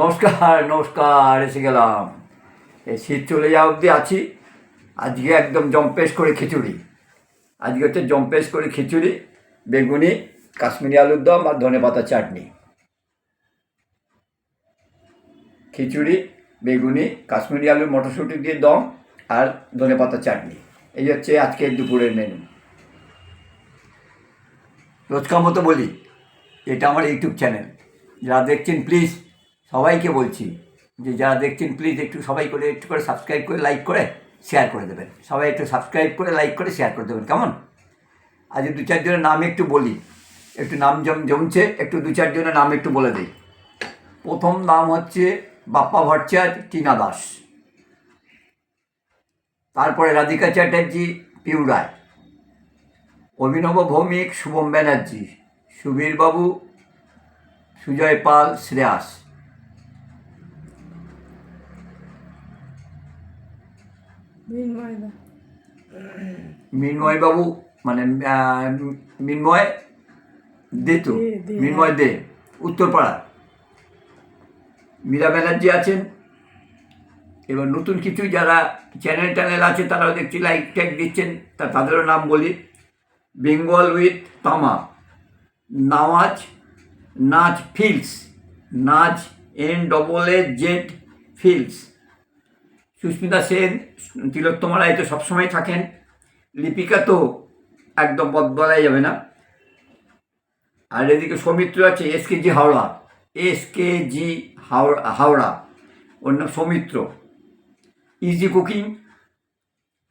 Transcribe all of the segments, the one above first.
নমস্কার নমস্কার, এসে গেলাম। এই শীত চলে যাওয়া অবধি আছি। আজকে একদম জম্পেশ করে খিচুড়ি। আজকে হচ্ছে জম্পেশ করে খিচুড়ি, বেগুনি, কাশ্মীরি আলুর দম আর ধনে পাতা চাটনি। খিচুড়ি, বেগুনি, কাশ্মীরি আলুর মটরশুঁটি দিয়ে দম আর ধনে পাতা চাটনি। এই হচ্ছে আজকের দুপুরের মেনু রোজকার মতো বলি, এটা আমার ইউটিউব চ্যানেল যারা দেখছেন প্লিজ সবাইকে বলছি যে যারা দেখছেন প্লিজ একটু সবাই করে, একটু করে সাবস্ক্রাইব করে লাইক করে শেয়ার করে দেবেন। সবাই একটু সাবস্ক্রাইব করে লাইক করে শেয়ার করে দেবেন। কেমন? আজ দু চারজনের নাম একটু বলি। একটু নাম জম, জমছে, একটু দু চারজনের নাম একটু বলে দিই। প্রথম নাম হচ্ছে বাপ্পা ভট্টাচার্য, টিনা দাস। তারপরে রাধিকা চ্যাটার্জি, পিউ রায়। অভিনব ভৌমিক, শুভম ব্যানার্জি, সুবীরবাবু, সুজয় পাল, শ্রেয়াস। মিনময়দা মিন্ময়বাবু মানে আহ, মিন্ময় দে তো দে, দে, উত্তরপাড়া। মীরা ব্যানার্জি আছেন। এবার নতুন কিছু যারা চ্যানেল ট্যানেল আছে তারাও দেখছি লাইক ট্যাগ দিচ্ছেন তা তাদেরও নাম বলি। বেঙ্গল উইথ তামা নাওয়াজ নাচ ফিলস নাচ N double A Z feels Sushmita Sen, Tilottama Roy তো সবসময় থাকেন। লিপিকা তো একদম বদ বলাই যাবে না। আর এদিকে সৌমিত্র আছে, S K G Howrah. S K G Howrah Howrah. নাম সৌমিত্র। ইজি কুকিং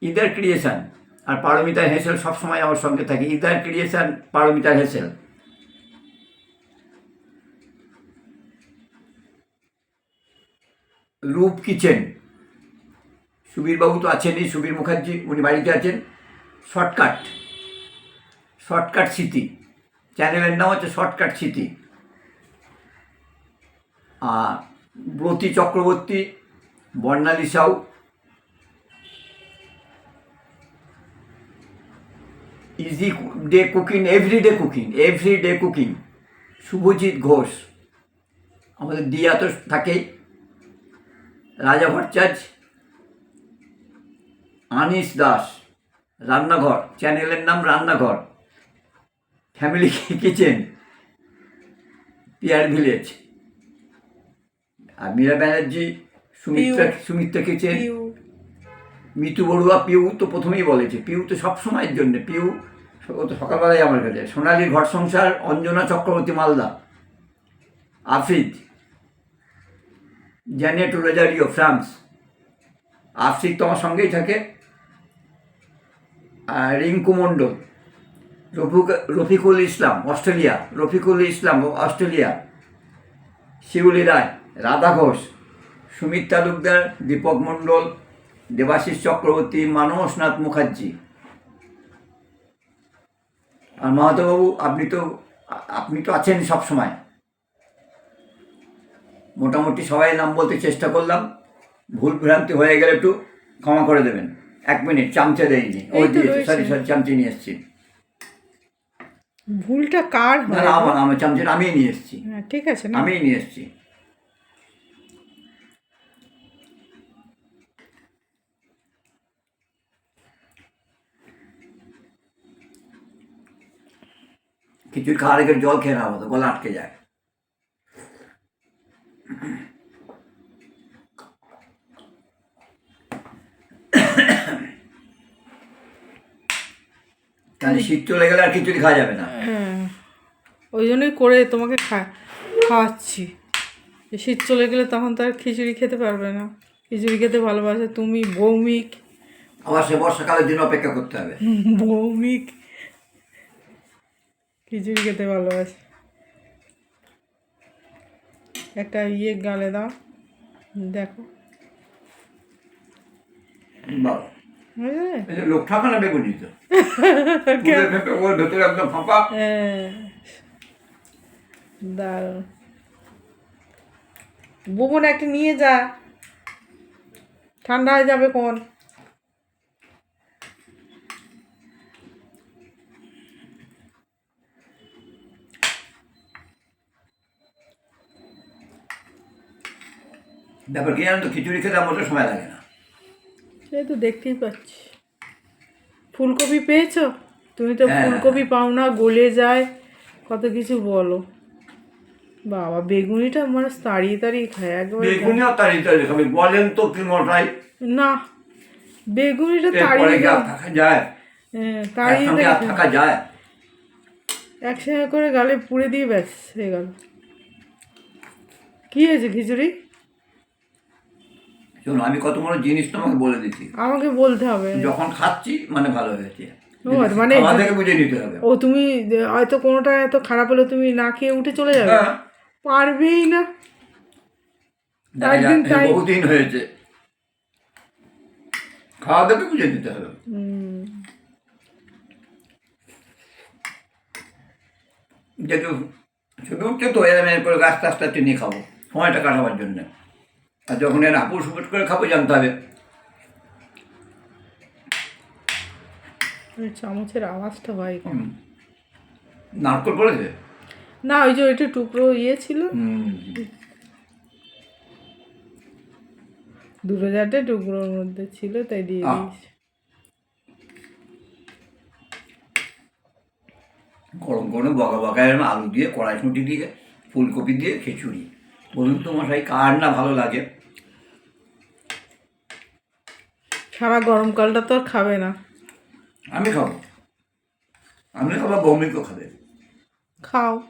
ইদার ক্রিয়েশন আর পারমিতা হেসেল সবসময় আমার সঙ্গে থাকে। ইদার ক্রিয়েশন পারমিতা হেসেল। রূপ কিচেন। সুবীরবাবু তো আছেনই, সুবীর মুখার্জি, উনি বাড়িতে আছেন। শর্টকাট। শর্টকাট স্মৃতি। চ্যানেলের নাম হচ্ছে শর্টকাট স্মৃতি। আর Brati Chakraborty, Barnali Sau. Easy day cooking everyday cooking everyday cooking. Subhajit Ghosh. আমাদের দিয়া তো থাকেই। রাজা ভট্টাচার্য। আনিস দাস রান্নাঘর চ্যানেলের নাম রান্নাঘর ফ্যামিলি কিচেন পিয়ার ভিলেজ আর মীরা ব্যানার্জি সুমিত্রা সুমিত্রা কিচেন মিতু বড়ুয়া পিউ তো প্রথমেই বলেছে। পিউ তো সব সময়ের জন্য পিউ ও তো সকালবেলায় আমার কাছে। সোনালির ঘর সংসার Anjana Chakraborty Malda Afrid Janet Rosario France. Afrid তো আমার সঙ্গেই থাকে। Rinku Mondal, Rafiq, Rafiqul Islam, Australia, Rafiqul Islam, Australia, Shiuli Roy, Radha Ghosh, Sumit Talukdar, Dipak Mondal, Debashis Chakraborty Manasnath Mukherjee. আর মাহাতোবাবু আপনি তো আপনি তো আছেন সব সময় মোটামুটি সবাই নাম বলতে চেষ্টা করলাম। ভুল ভ্রান্তি হয়ে গেলে একটু ক্ষমা করে দেবেন। এক মিনিট চামচে দেয়নি ওই দিয়েছে সরি সরি চামচে নিয়ে এসেছি। ভুলটা কার না না আমার আমার চামচেটা আমিই নিয়ে এসেছি। হ্যাঁ ঠিক আছে না? আমিই নিয়ে এসেছি। খিচুড়ি খাওয়ার আগে জল খেয়ে নেওয়া হতো গলা আটকে যায়। তাহলে শীত চলে গেলে আর খিচুড়ি খাওয়া যাবে না। হ্যাঁ। ওই জন্যই করে তোমাকে খা খাওয়াচ্ছি। শীত চলে গেলে তখন তো আর খিচুড়ি খেতে পারবে না। খিচুড়ি খেতে ভালোবাসে তুমি বৌমিক। আবার সে বর্ষাকালের জন্য অপেক্ষা করতে হবে। বৌমিক। খিচুড়ি খেতে ভালোবাসে। একটা ইয়ে গালে দাও। দেখো। বাবা লোক ঠাকা না বেগুনি তো ওর ভেতরে একদম ফাঁপা দারুণ বুবন একটা নিয়ে যা ঠান্ডা হয়ে যাবে কোন ব্যাপার কি জানো তো খিচুড়ি খেতে আমার তো সময় লাগে না সে তো দেখতেই পাচ্ছি। ফুলকপি পেয়েছ? তুমি তো হ্যাঁ। ফুলকপি পাও না গলে যায়। কত কিছু বলো। বাবা বেগুনিটা মানে তাড়িয়ে তাড়িয়ে খায় একবার বেগুনিও তাড়িয়ে তাড়িয়ে খাবে বলেন তো কি মশাই না বেগুনিটা তাড়িয়ে থাকা যায়? তাড়িয়ে থাকা যায়? একসঙ্গে করে গালে পুড়ে দিয়ে ব্যাস হয়ে গেল। কি হয়েছে খিচুড়ি? শোনো আমি কত বড় জিনিস তোমাকে বলে দিচ্ছি। আমাকে বলতে হবে। যখন খাচ্ছি মানে ভালো হয়েছে। মানে- থেকে বুঝে নিতে হবে। ও তুমি হয়তো কোনোটা এত খারাপ হলে তুমি না খেয়ে উঠে চলে যাবে। হ্যাঁ। পারবেই না। একদিন তাই- বহুদিন হয়েছে। খাওয়া দেখে বুঝে নিতে হবে। যেহেতু শুধু উঠছে তো এরকম করে আস্তে আস্তে আস্তে খাব। সময়টা কাটাবার জন্য। আর যখন এর আপুস ফুপুস করে খাব জানতে হবে। চামচের আওয়াজটা হয়। নারকল পড়েছে? না ওই যে ওইটা টুকরো ইয়ে ছিল। দুটো চারটে টুকরোর মধ্যে ছিল তাই দিয়ে দিয়েছি। গরম গরম বকা বকা আলু দিয়ে কড়াইশুঁটি দিয়ে ফুলকপি দিয়ে খিচুড়ি। বলুন তো মশাই কার না ভালো লাগে? সারা গরমকালটা তো আর খাবে না। আমি খাব। আমি খাব বৌমিকেও খাবে। খাও।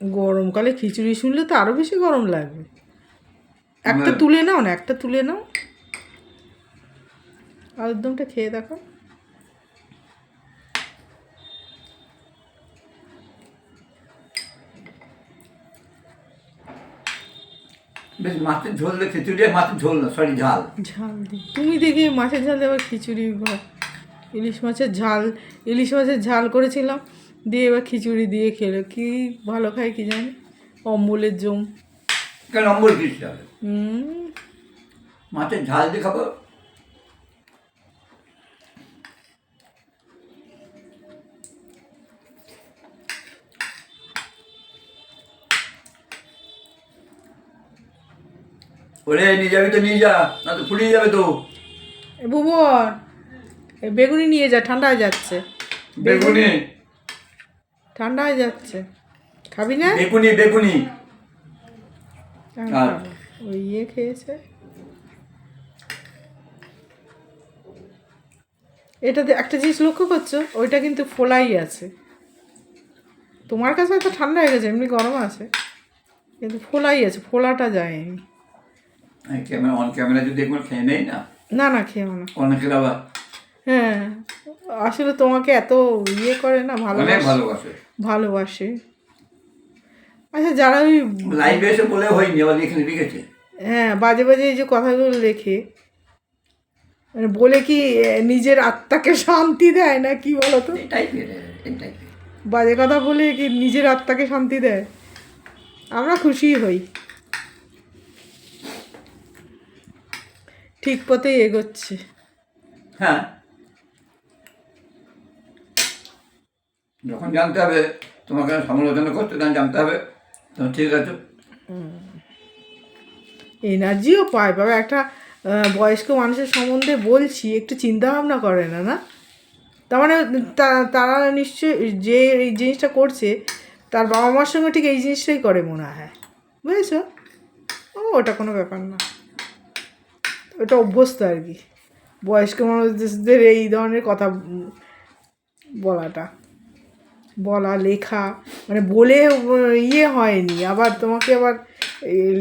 গরমকালে খিচুড়ি শুনলে তো আরও বেশি গরম লাগবে। একটা তুলে নাও না একটা তুলে নাও। আলুর দমটা খেয়ে দেখো বেশ মাছের ঝোল দিয়ে খিচুড়ি মাছের ঝোল না সরি ঝাল। ঝাল দি। তুমি দেখি মাছের ঝাল দিয়ে আবার খিচুড়ি ইলিশ মাছের ঝাল ইলিশ মাছের ঝাল করেছিলাম দিয়ে এবার খিচুড়ি দিয়ে খেলো। কি ভালো খায় কি জানি? অম্বলের জম। কেন অম্বল খিচুড়ি হুম মাছের ঝাল দিয়ে খাব? ওরে নিয়ে যাবি তো নিয়ে যা না তো যাবে তো। ভুবন বেগুনি নিয়ে যা ঠান্ডা হয়ে যাচ্ছে। বেগুনি? ঠান্ডা হয়ে যাচ্ছে। খাবি না? বেগুনি বেগুনি। আর- ওই ইয়ে খেয়েছে। এটাতে একটা জিনিস লক্ষ্য করছ? ওইটা কিন্তু ফোলাই আছে। তোমার কাছে হয়তো ঠান্ডা হয়ে গেছে এমনি গরম আছে। কিন্তু ফোলাই আছে ফোলাটা যায়নি। ক্যামেরা অন ক্যামেরা যদি একবার খেয়ে নেই না? না না খেয়েও না। অনেকের আবার হ্যাঁ আসলে তোমাকে এত ইয়ে করে না ভালোবাসে। ভালোবাসে। আচ্ছা যারা ওই লাইভে এসে বলে হয়নি আবার লিখেছে হ্যাঁ বাজে বাজে এই যে কথাগুলো লেখে মানে বলে কি নিজের আত্মাকে শান্তি দেয় না কি বলো তো বাজে কথা বলে কি নিজের আত্মাকে শান্তি দেয়? আমরা খুশি হই। ঠিক পথেই এগোচ্ছে। হ্যাঁ। যখন জানতে হবে তোমাকে সমালোচনা করতে তখন জানতে হবে। তখন ঠিক আছে। এনার্জিও পায়। বাবা একটা বয়স্ক মানুষের সম্বন্ধে বলছি একটু চিন্তা ভাবনা করে না না? তার মানে তারা নিশ্চয়ই যে এই জিনিসটা করছে তার বাবা মার সঙ্গে ঠিক এই জিনিসটাই করে মনে হয়। বুঝেছ? ও ওটা কোনো ব্যাপার না। ওটা অভ্যস্ত আর কি। বয়স্ক মানুষদের এই ধরনের কথা বলাটা। বলা লেখা মানে বলে ইয়ে হয়নি আবার তোমাকে আবার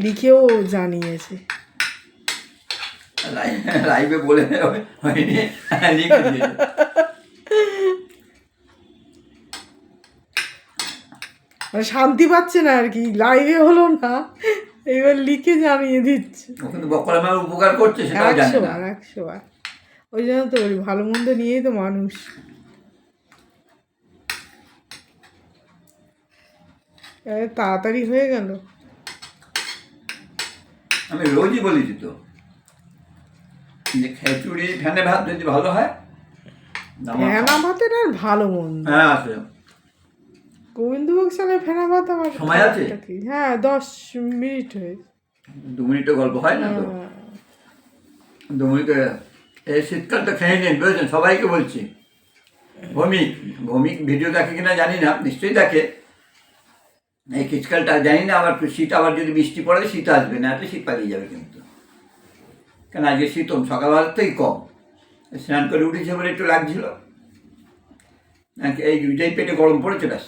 লিখেও জানিয়েছে। লাইভে বলে হয়নি মানে শান্তি পাচ্ছে না আর কি লাইভে হলো না। এবার লিখে জানিয়ে দিচ্ছে। কিন্তু বকর আমার উপকার করছে সেটাও জানে একশো না। বার একশো বার। ওই জন্য তো বলি ভালো মন্দ নিয়েই তো মানুষ। তাড়াতাড়ি হয়ে গেল। আমি রোজই বলেছি তো যে খেচুড়ি ফ্যানে ভাত যদি ভালো হয় ফেনা ভাতের আর ভালো মন্দ। হ্যাঁ আছে গোবিন্দভোগ সালে ফেনা ভাত আমার সময় আছে? হ্যাঁ দশ মিনিট হয়েছে দু মিনিটও গল্প হয় না তো? হ্যাঁ। দু মিনিটে এই শীতকালটা খেয়ে নিন বুঝেছেন? সবাইকে বলছি। ভৌমিক ভৌমিক ভিডিও দেখে কিনা জানি না নিশ্চয়ই দেখে। এই শীতকালটা জানি না আবার শীত আবার যদি বৃষ্টি পড়ে শীত আসবে না এত শীত পালিয়ে যাবে কিন্তু। কেন আজকে শীতম সকালবেলার থেকেই কম। স্নান করে উঠেছে বলে একটু লাগছিল। এই যেই পেটে গরম পড়েছে ব্যাস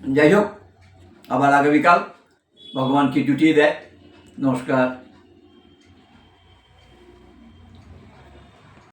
যাই হোক আবার আগামীকাল ভগবানকে জুটিয়ে দেয়। নমস্কার।